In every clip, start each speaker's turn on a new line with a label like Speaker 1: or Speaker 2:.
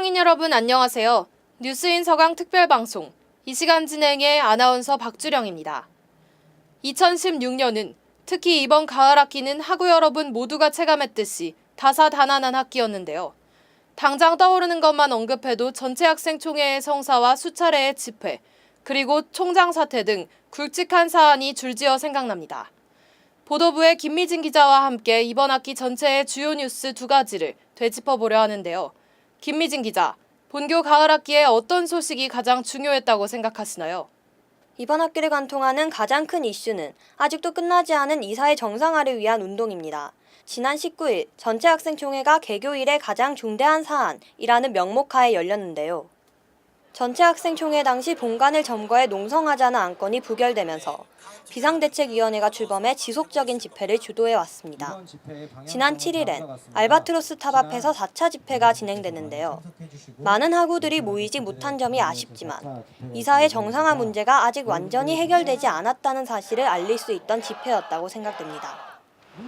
Speaker 1: 서강인 여러분 안녕하세요. 뉴스인 서강 특별방송. 이 시간 진행의 아나운서 박주령입니다. 2016년은 특히 이번 가을 학기는 학우 여러분 모두가 체감했듯이 다사다난한 학기였는데요. 당장 떠오르는 것만 언급해도 전체 학생 총회의 성사와 수차례의 집회, 그리고 총장 사퇴 등 굵직한 사안이 줄지어 생각납니다. 보도부의 김미진 기자와 함께 이번 학기 전체의 주요 뉴스 두 가지를 되짚어보려 하는데요. 김미진 기자, 본교 가을 학기에 어떤 소식이 가장 중요했다고 생각하시나요?
Speaker 2: 이번 학기를 관통하는 가장 큰 이슈는 아직도 끝나지 않은 이사회 정상화를 위한 운동입니다. 지난 19일 전체 학생총회가 개교 이래 가장 중대한 사안이라는 명목하에 열렸는데요. 전체 학생총회 당시 본관을 점거해 농성하자는 안건이 부결되면서 비상대책위원회가 출범해 지속적인 집회를 주도해 왔습니다. 지난 7일엔 알바트로스 탑 앞에서 4차 집회가 진행되는데요. 많은 학우들이 모이지 못한 점이 아쉽지만 이사회 정상화 문제가 아직 완전히 해결되지 않았다는 사실을 알릴 수 있던 집회였다고 생각됩니다.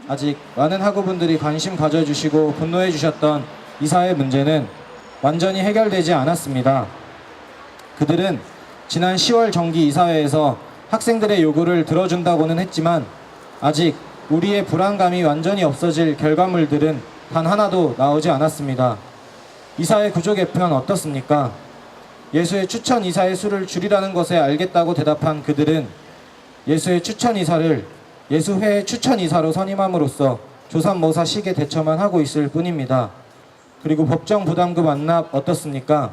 Speaker 3: 아직 많은 학우분들이 관심 가져주시고 분노해 주셨던 이사회 문제는 완전히 해결되지 않았습니다. 그들은 지난 10월 정기 이사회에서 학생들의 요구를 들어준다고는 했지만 아직 우리의 불안감이 완전히 없어질 결과물들은 단 하나도 나오지 않았습니다. 이사회 구조 개편 어떻습니까? 예수의 추천 이사의 수를 줄이라는 것에 알겠다고 대답한 그들은 예수의 추천 이사를 예수회의 추천 이사로 선임함으로써 조삼모사 시계 대처만 하고 있을 뿐입니다. 그리고 법정 부담금 완납 어떻습니까?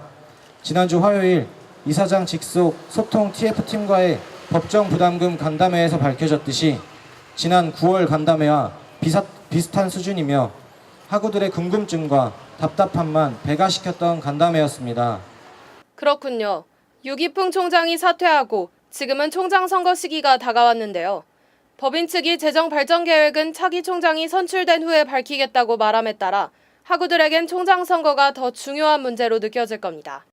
Speaker 3: 지난주 화요일 이사장 직속 소통 TF팀과의 법정 부담금 간담회에서 밝혀졌듯이 지난 9월 간담회와 비사, 비슷한 수준이며 학우들의 궁금증과 답답함만 배가시켰던 간담회였습니다.
Speaker 1: 그렇군요. 유기풍 총장이 사퇴하고 지금은 총장 선거 시기가 다가왔는데요. 법인 측이 재정 발전 계획은 차기 총장이 선출된 후에 밝히겠다고 말함에 따라 학우들에겐 총장 선거가 더 중요한 문제로 느껴질 겁니다.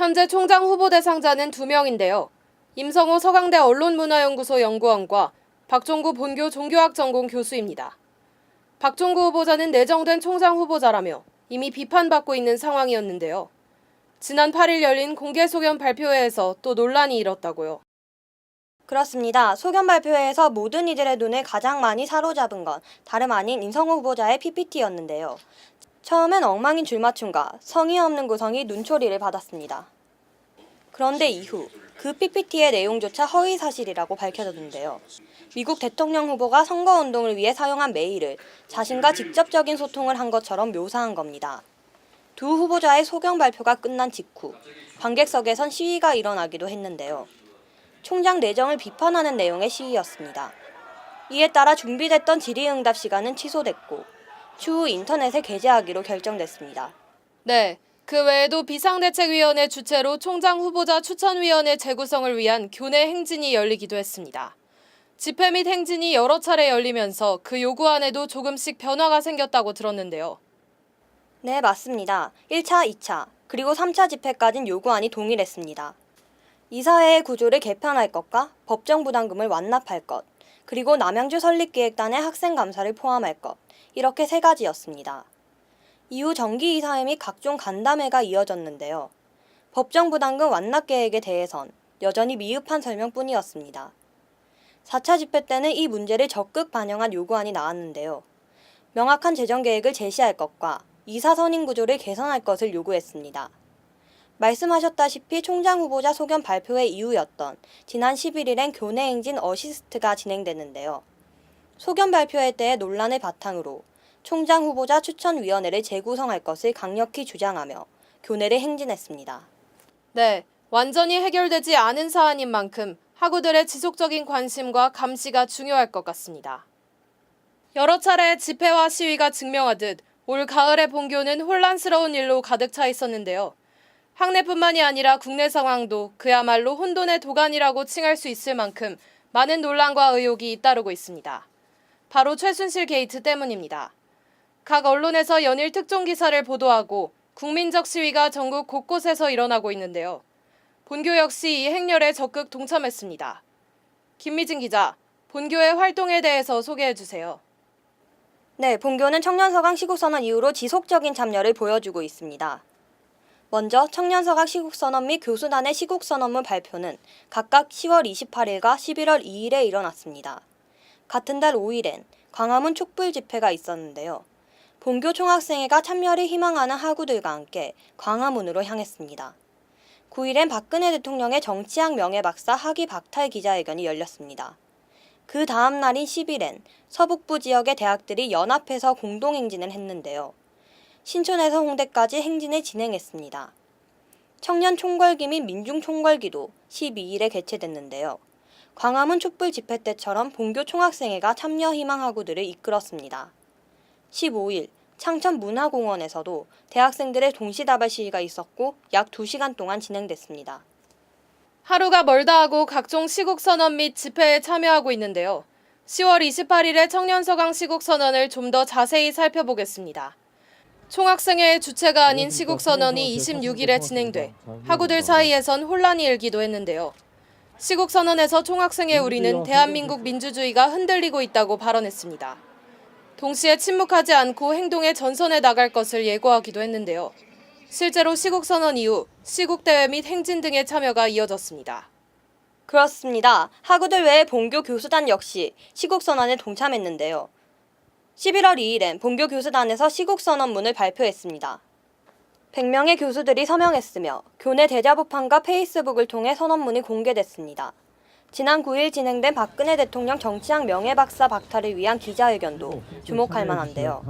Speaker 1: 현재 총장 후보 대상자는 두 명인데요. 임성호 서강대 언론문화연구소 연구원과 박종구 본교 종교학 전공 교수입니다. 박종구 후보자는 내정된 총장 후보자라며 이미 비판받고 있는 상황이었는데요. 지난 8일 열린 공개 소견 발표회에서 또 논란이 일었다고요.
Speaker 2: 그렇습니다. 소견 발표회에서 모든 이들의 눈을 가장 많이 사로잡은 건 다름 아닌 인성호 후보자의 PPT였는데요. 처음엔 엉망인 줄맞춤과 성의 없는 구성이 눈초리를 받았습니다. 그런데 이후 그 PPT의 내용조차 허위 사실이라고 밝혀졌는데요. 미국 대통령 후보가 선거운동을 위해 사용한 메일을 자신과 직접적인 소통을 한 것처럼 묘사한 겁니다. 두 후보자의 소견 발표가 끝난 직후 관객석에선 시위가 일어나기도 했는데요. 총장 내정을 비판하는 내용의 시위였습니다. 이에 따라 준비됐던 질의응답 시간은 취소됐고 추후 인터넷에 게재하기로 결정됐습니다.
Speaker 1: 네. 그 외에도 비상대책위원회 주최로 총장 후보자 추천위원회 재구성을 위한 교내 행진이 열리기도 했습니다. 집회 및 행진이 여러 차례 열리면서 그 요구안에도 조금씩 변화가 생겼다고 들었는데요.
Speaker 2: 네, 맞습니다. 1차, 2차, 그리고 3차 집회까진 요구안이 동일했습니다. 이사회의 구조를 개편할 것과 법정 부담금을 완납할 것, 그리고 남양주 설립기획단의 학생 감사를 포함할 것, 이렇게 세 가지였습니다. 이후 정기 이사회 및 각종 간담회가 이어졌는데요. 법정 부담금 완납 계획에 대해선 여전히 미흡한 설명뿐이었습니다. 4차 집회 때는 이 문제를 적극 반영한 요구안이 나왔는데요. 명확한 재정 계획을 제시할 것과 이사 선임 구조를 개선할 것을 요구했습니다. 말씀하셨다시피 총장 후보자 소견 발표회 이후였던 지난 11일엔 교내 행진 어시스트가 진행됐는데요. 소견 발표회 때의 논란을 바탕으로 총장 후보자 추천위원회를 재구성할 것을 강력히 주장하며 교내를 행진했습니다.
Speaker 1: 네. 완전히 해결되지 않은 사안인 만큼 학우들의 지속적인 관심과 감시가 중요할 것 같습니다. 여러 차례 집회와 시위가 증명하듯 올 가을의 본교는 혼란스러운 일로 가득 차 있었는데요. 학내뿐만이 아니라 국내 상황도 그야말로 혼돈의 도가니라고 칭할 수 있을 만큼 많은 논란과 의혹이 잇따르고 있습니다. 바로 최순실 게이트 때문입니다. 각 언론에서 연일 특종 기사를 보도하고 국민적 시위가 전국 곳곳에서 일어나고 있는데요. 본교 역시 이 행렬에 적극 동참했습니다. 김미진 기자, 본교의 활동에 대해서 소개해 주세요.
Speaker 2: 네, 본교는 청년서강 시국선언 이후로 지속적인 참여를 보여주고 있습니다. 먼저 청년서각 시국선언 및 교수단의 시국선언문 발표는 각각 10월 28일과 11월 2일에 일어났습니다. 같은 달 5일엔 광화문 촛불 집회가 있었는데요. 본교 총학생회가 참여를 희망하는 하구들과 함께 광화문으로 향했습니다. 9일엔 박근혜 대통령의 정치학 명예박사 학위 박탈 기자회견이 열렸습니다. 그 다음 날인 10일엔 서북부 지역의 대학들이 연합해서 공동행진을 했는데요. 신촌에서 홍대까지 행진을 진행했습니다. 청년 총궐기 및 민중 총궐기도 12일에 개최됐는데요. 광화문 촛불 집회 때처럼 본교 총학생회가 참여 희망하구들을 이끌었습니다. 15일 창천 문화공원에서도 대학생들의 동시다발 시위가 있었고 약 2시간 동안 진행됐습니다.
Speaker 1: 하루가 멀다 하고 각종 시국 선언 및 집회에 참여하고 있는데요. 10월 28일에 청년서강 시국 선언을 좀 더 자세히 살펴보겠습니다. 총학생회의 주체가 아닌 시국 선언이 26일에 진행돼 학우들 사이에선 혼란이 일기도 했는데요. 시국 선언에서 총학생회 우리는 대한민국 민주주의가 흔들리고 있다고 발언했습니다. 동시에 침묵하지 않고 행동의 전선에 나갈 것을 예고하기도 했는데요. 실제로 시국 선언 이후 시국 대회 및 행진 등의 참여가 이어졌습니다.
Speaker 2: 그렇습니다. 학우들 외에 본교 교수단 역시 시국 선언에 동참했는데요. 11월 2일엔 본교 교수단에서 시국 선언문을 발표했습니다. 100명의 교수들이 서명했으며 교내 대자보판과 페이스북을 통해 선언문이 공개됐습니다. 지난 9일 진행된 박근혜 대통령 정치학 명예박사 박탈을 위한 기자회견도 주목할 만한데요.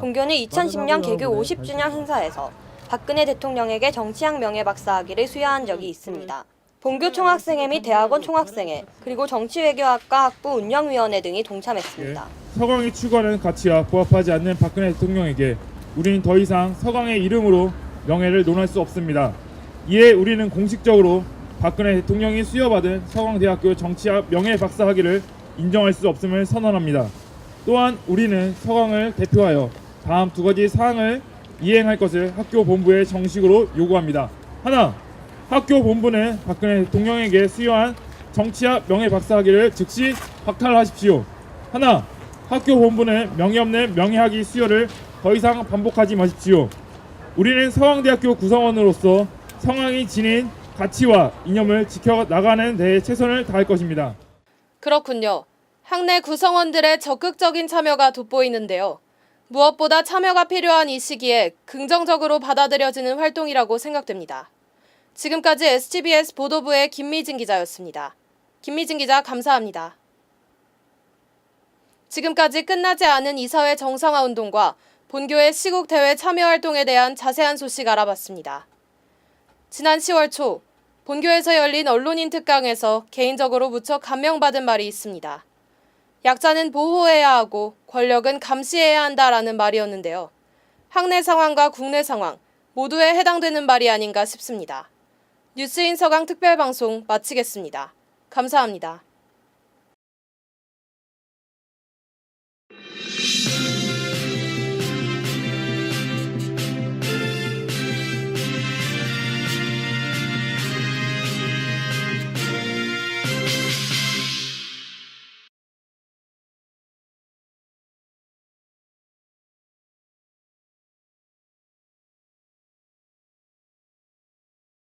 Speaker 2: 본교는 2010년 개교 50주년 행사에서 박근혜 대통령에게 정치학 명예박사 학위를 수여한 적이 있습니다. 본교 총학생회 및 대학원 총학생회 그리고 정치외교학과 학부 운영위원회 등이 동참했습니다.
Speaker 4: 서강이 추구하는 가치와 부합하지 않는 박근혜 대통령에게 우리는 더 이상 서강의 이름으로 명예를 논할 수 없습니다. 이에 우리는 공식적으로 박근혜 대통령이 수여받은 서강대학교 정치학 명예 박사 학위를 인정할 수 없음을 선언합니다. 또한 우리는 서강을 대표하여 다음 두 가지 사항을 이행할 것을 학교 본부에 정식으로 요구합니다. 하나, 학교 본부는 박근혜 대통령에게 수여한 정치학 명예 박사 학위를 즉시 박탈하십시오. 하나, 학교 본부는 명예 없는 명예 학위 수여를 더 이상 반복하지 마십시오. 우리는 서강대학교 구성원으로서 성황이 지닌 가치와 이념을 지켜 나가는 데 최선을 다할 것입니다.
Speaker 1: 그렇군요. 학내 구성원들의 적극적인 참여가 돋보이는데요. 무엇보다 참여가 필요한 이 시기에 긍정적으로 받아들여지는 활동이라고 생각됩니다. 지금까지 STBS 보도부의 김미진 기자였습니다. 김미진 기자 감사합니다. 지금까지 끝나지 않은 이사회 정상화 운동과 본교의 시국 대회 참여 활동에 대한 자세한 소식 알아봤습니다. 지난 10월 초 본교에서 열린 언론인 특강에서 개인적으로 무척 감명받은 말이 있습니다. 약자는 보호해야 하고 권력은 감시해야 한다라는 말이었는데요. 학내 상황과 국내 상황 모두에 해당되는 말이 아닌가 싶습니다. 뉴스인 서강 특별방송 마치겠습니다. 감사합니다.